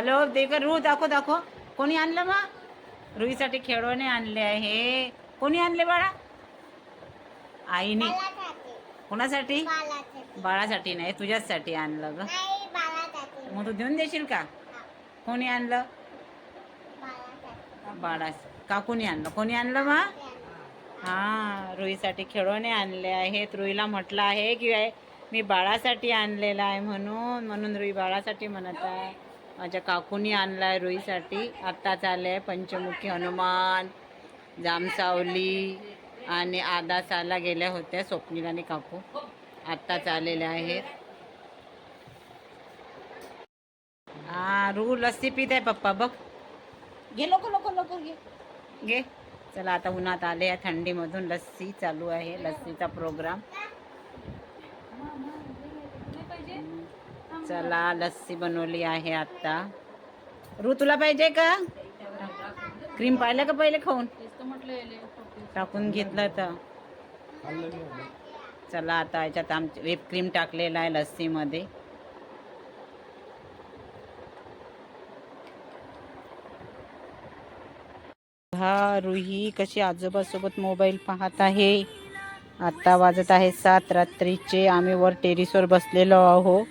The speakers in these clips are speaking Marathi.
हॅलो दे ग रू दाखव दाखव. कोणी आणलं मग? रुईसाठी खेळवणे आणले आहे. कोणी आणले बाळा? आईने. कोणासाठी? बाळासाठी. नाही तुझ्याचसाठी आणलं ग. मग तू देऊन देशील का? कोणी आणलं? बाळा काकूनी आणलं? कोणी आणलं मग? हा रुईसाठी खेळवणे आणले आहेत. रुईला म्हटलं आहे की मी बाळासाठी आणलेला आहे म्हणून म्हणून रुई बाळासाठी म्हणत आहे. माझ्या काकूनी आणलाय रुईसाठी आत्ताच आले पंचमुखी हनुमान जामसावली आणि आधा साला गेल्या होत्या स्वप्नील आणि काकू आत्ताच आलेल्या आहेत हा रू लस्सी पित आहे पप्पा बघ घे लोक लोक लोक घे घे चला आता उन्हात आले आहे थंडीमधून लस्सी चालू आहे लस्सीचा प्रोग्राम चला लस्सी बनवली आहे आता रू तुला पाहिजे का? क्रीम पाहिलं का पहिले खाऊन? टाकून घेतलं तर. चला आता याच्यात आमचे व्हिप क्रीम टाकलेला आहे लस्सीमध्ये. हा रुही कशी आजोबासोबत मोबाईल पाहत आहे. आता वाजत आहे सात रात्रीचे. आम्ही वर टेरिसवर बसलेलो आहो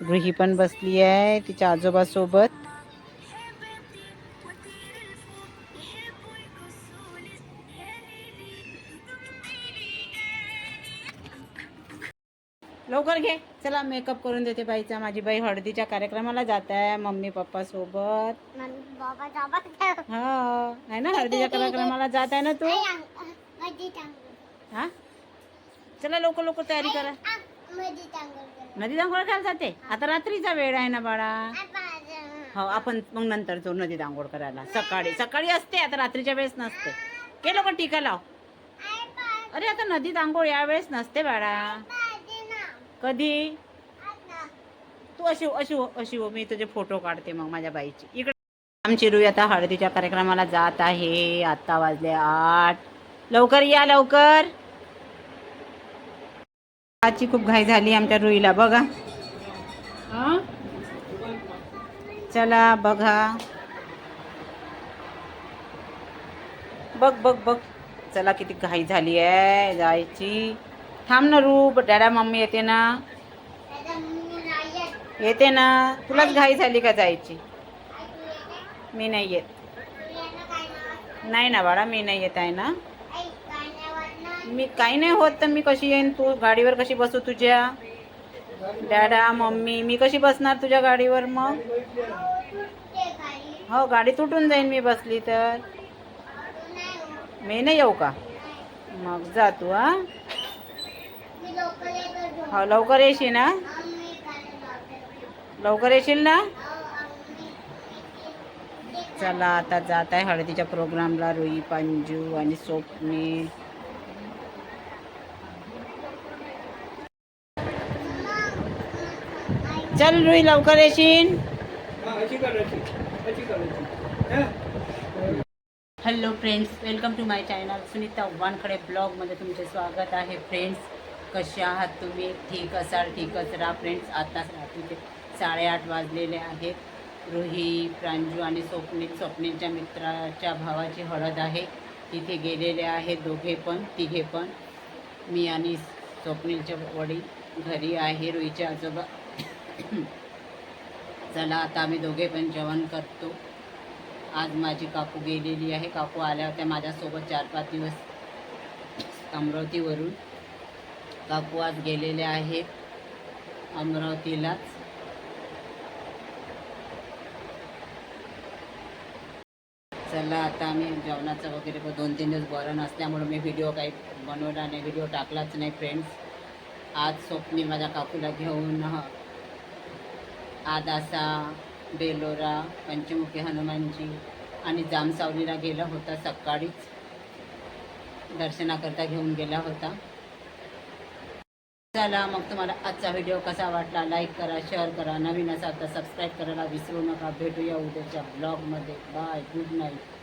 रुही पण बसली आहे तिच्या आजोबासोबत. लवकर घे. चला मेकअप करून देते बाईचा. माझी बाई हळदीच्या कार्यक्रमाला जात आहे मम्मी पप्पा सोबत. हा. आहे ना हळदीच्या कार्यक्रमाला जात आहे ना तू? हा? चला लवकर लवकर तयारी करा. नदी आंघोळ करायला जाते? आता रात्रीचा वेळ आहे ना बाळा. हो आपण मग नंतर जाऊ नदीत आंघोळ करायला. सकाळी. सकाळी असते आता रात्रीच्या वेळेस नसते. के लोक टीका लाव? अरे आता नदीत आंघोळ या वेळेस नसते बाळा. कधी? तू अशी अशी हो, अशी हो मी तुझे फोटो काढते मग माझ्या बाईची. इकडे आमची रुई आता हळदीच्या कार्यक्रमाला जात आहे. आता वाजले आठ. लवकर या लवकर. आजची खूप घाई झाली आमच्या रुईला बघा? चला बघा. बघ बघ बघ. चला किती घाई झाली आहे जायची. थांब ना रू डॅडा मम्मी येते ना? येते ना? तुलाच घाई झाली का जायची? मी नाही येत. नाही ना बाळा मी नाही येत आहे ना? काही नाही होत तर मी कशी येईन? तू गाडीवर कशी बसू तुझ्या? डॅडा मम्मी मी कशी बसणार तुझ्या गाडीवर मग? हो गाडी तुटून जाईन मी बसली तर. मी नाही येऊ का? मग जा तू हा? हो लवकर येशील ना लवकर येशील ना? चला आता जात आहे हळदीच्या प्रोग्रामला रुई पंजू आणि स्वप्नी. चल रुई लवकर येशील. Hello friends welcome to my channel Sunita Wankhede ब्लॉगमध्ये तुमचे स्वागत आहे फ्रेंड्स कसे आहात तुम्ही? ठीक असाल? ठीकच राहा फ्रेंड्स आत्ताच रात्रीचे साडेआठ वाजलेले आहेत रुही प्रांजू आणि स्वप्नील स्वप्नीलच्या मित्राच्या भावाची हळद आहे. तिथे गेलेले आहेत दोघे पण तिघे पण. मी आणि स्वप्नीलच्या वडील घरी आहे रुईच्या आजोबा चला आता आम्ही दोघे पण जेवण करतो. आज माझी काकू गेलेली आहे. काकू आल्या होत्या माझ्यासोबत चार पाच दिवस अमरावतीवरून. काकू आज गेलेले आहेत अमरावतीलाच. चला आता आम्ही जेवणाचं वगैरे दोन तीन दिवस बरं नसल्यामुळे मी व्हिडिओ काही बनवला नाही. व्हिडिओ टाकलाच नाही फ्रेंड्स आज स्वप्नी माझ्या काकूला घेऊन आदासा बेलोरा पंचमुखी हनुमानजी आणि जामसावलीला गेला होता सकाळीच. दर्शनाकरता घेऊन गेला होता. चला मग तुम्हाला आजचा व्हिडिओ कसा वाटला? लाईक करा शेअर करा. नवीन असाल तर सबस्क्राईब करायला विसरू नका. भेटूया उद्याच्या ब्लॉगमध्ये बाय गुड नाईट